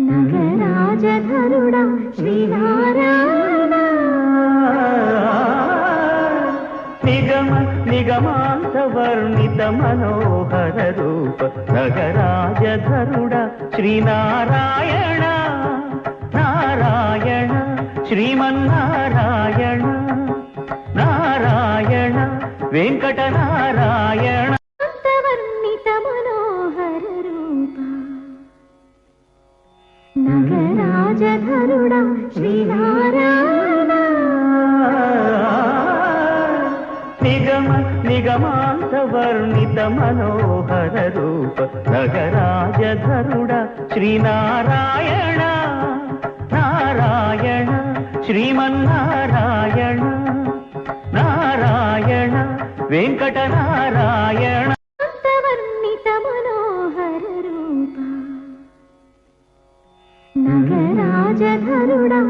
నగరాజధరుడా Sri Narayana. నిగమ నిగమాంత Varnitha Manohara Roopa నగరాజధరుడ Sri Narayana. Narayana Srimannarayana. Narayana Venkatanarayana. నగరాజధరుడా Sri Narayana నిగమ నిగమాంత Manohara Roopa నగరాజధరుడ Sri Narayana Narayana Srimannarayana Narayana Venkatanarayana Raj करोडा